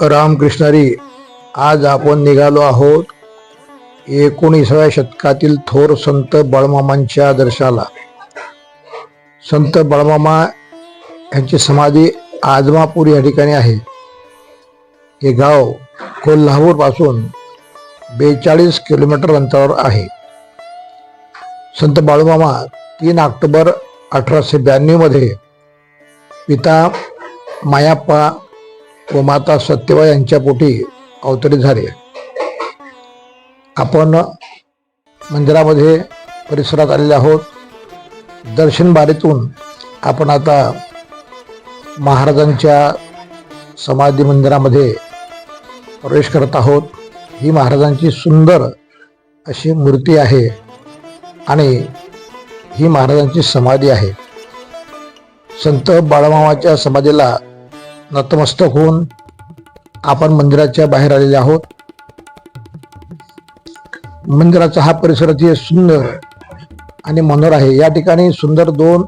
रामकृष्णारी आज आपण निघालो आहोत एकोणीसाव्या शतकातील थोर संत बाळमामांच्या दर्शाला संत बाळमामा यांची समाधी आजमापूर या ठिकाणी आहे. हे गाव कोल्हापूरपासून बेचाळीस किलोमीटर अंतरावर आहे. संत बाळूमामा तीन ऑक्टोबर अठराशे ब्याण्णवमध्ये पिता मायाप्पा व माता सत्यबाई यांच्या पोटी अवतरित झाले. आपण मंदिरामध्ये परिसरात आलेले आहोत. दर्शनबारीतून आपण आता महाराजांच्या समाधी मंदिरामध्ये प्रवेश करत आहोत. ही महाराजांची सुंदर अशी मूर्ती आहे आणि ही महाराजांची समाधी आहे. संत बाळमामाच्या समाधीला नतमस्तक होऊन आपण मंदिराच्या बाहेर आलेले आहोत. मंदिराचा हा परिसर अतिशय सुंदर आणि मनोहर आहे. या ठिकाणी सुंदर दोन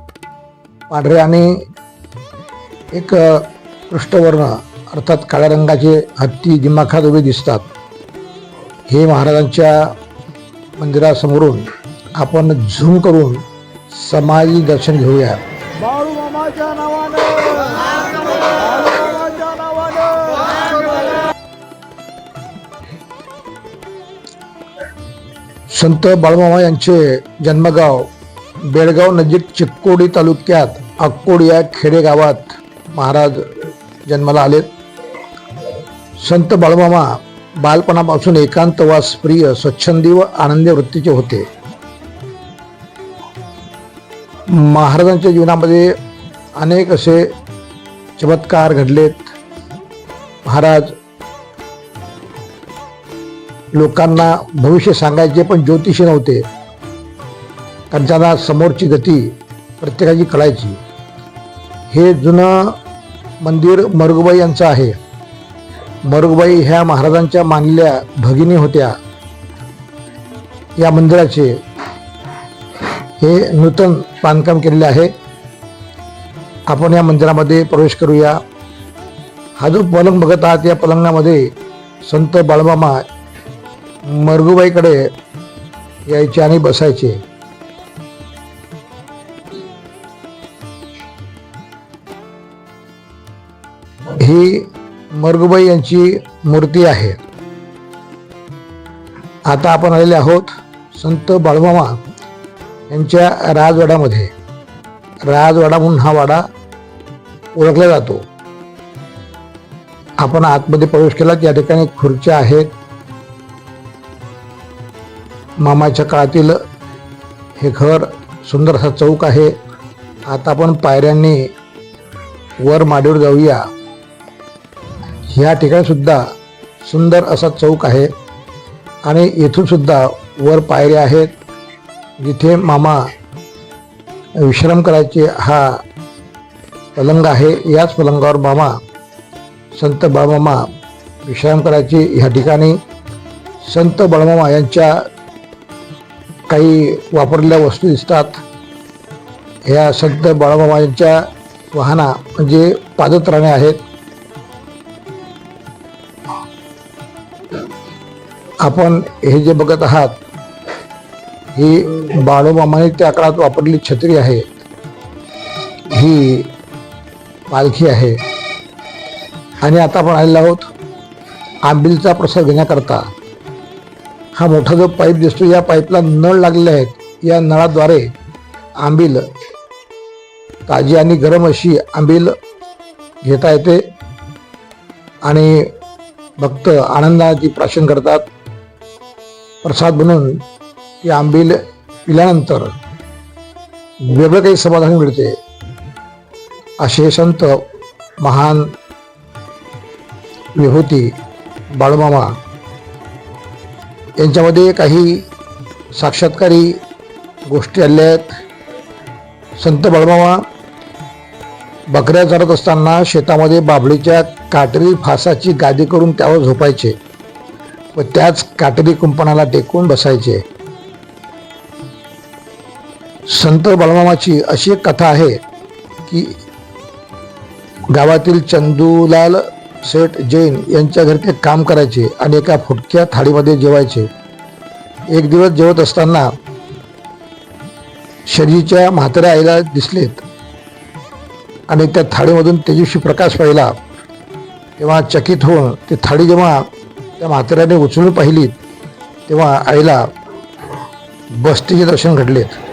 पांढरे आणि एक पृष्ठवर्ण अर्थात काळ्या रंगाचे हत्ती दिमाखात उभे दिसतात. हे महाराजांच्या मंदिरासमोरून आपण झूम करून समाधी दर्शन घेऊया. बाळू मामाच्या नावानं. बाळू मामाच्या नावानं संत बाळमामा यांचे जन्मगाव बेळगाव नजीक चिक्कोडी तालुक्यात अक्कोड या खेडेगावात महाराज जन्माला आलेत. संत बाळमामा बालपणापासून एकांतवास प्रिय स्वच्छंदी व आनंदी वृत्तीचे होते. महाराजांच्या जीवनामध्ये अनेक असे चमत्कार घडलेत. महाराज लोकांना भविष्य सांगायचे पण ज्योतिषी नव्हते. कारण त्यांना समोरची गती प्रत्येकाची कळायची. हे जुनं मंदिर मरुगबाई यांचं आहे. मरुगबाई ह्या महाराजांच्या मानल्या भगिनी होत्या. या मंदिराचे हे नूतन बांधकाम केलेले आहे. आपण या मंदिरामध्ये प्रवेश करूया. हा जो पलंग बघत आहात या पलंगामध्ये संत बाळमामा मरगुबाईकडे यायचे आणि बसायचे. ही मरगुबाई यांची मूर्ती आहे. आता आपण आलेले आहोत संत बाळमामा यांच्या राजवाड्यामध्ये राजवाडा म्हणून हा वाडा ओळखला जातो. आपण आतमध्ये प्रवेश केला या ठिकाणी खुर्च्या आहेत मामाच्या काळातील हे घर सुंदर असा चौक आहे. आता आपण पायऱ्यांनी वर माडीवर जाऊया. ह्या ठिकाणी सुद्धा सुंदर असा चौक आहे. आणि येथून सुद्धा वर पायऱ्या आहेत. जिथे मामा विश्राम करायचे हा पलंग आहे याच पलंगावर मामा संत बाळमामा विश्राम करायचे. ह्या ठिकाणी संत बाळमामा यांच्या काही वापरलेल्या वस्तू दिसतात. ह्या संत बाळमामा यांच्या वाहना म्हणजे पादत्राणे आहेत. आपण हे जे बघत आहात ही बाळोबामाने त्या काळात वापरलेली छत्री आहे. ही पालखी आहे. आणि आता आपण आलेलो आहोत आंबिलचा प्रसाद घेण्याकरता. हा मोठा जो पाईप दिसतो या पाईपला नळ लागलेले आहेत. या नळाद्वारे आंबील ताजी आणि गरम अशी आंबील घेता येते. आणि भक्त आनंदाची प्राशन करतात. प्रसाद बनवून ती आंबील पिल्यानंतर वेगळं काही समाधान मिळते. असे संत महान विभूती बाळूमामा यांच्यामध्ये काही साक्षात्कारी गोष्टी आल्या आहेत. संत बाळूमामा बकऱ्या चरत असताना शेतामध्ये बाबळीच्या काटेरी फासाची गादी करून त्यावर झोपायचे व त्याच काटेरी कुंपणाला टेकून बसायचे. संत बळमामाची अशी एक कथा आहे की गावातील चंदूलाल सेठ जैन यांच्या घरी ते काम करायचे आणि एका फुटक्या थाळीमध्ये जेवायचे. एक दिवस जेवत असताना शरीच्या म्हाताऱ्या आईला दिसलेत आणि त्या थाळीमधून तेजस्वी प्रकाश पाहिला तेव्हा चकित होऊन ती थाळी जेव्हा त्या म्हाताऱ्याने उचलून पाहिली तेव्हा आईला बस्तीचे दर्शन घडलेत.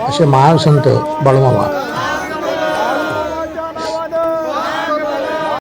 असे महान संत बाळूमामा.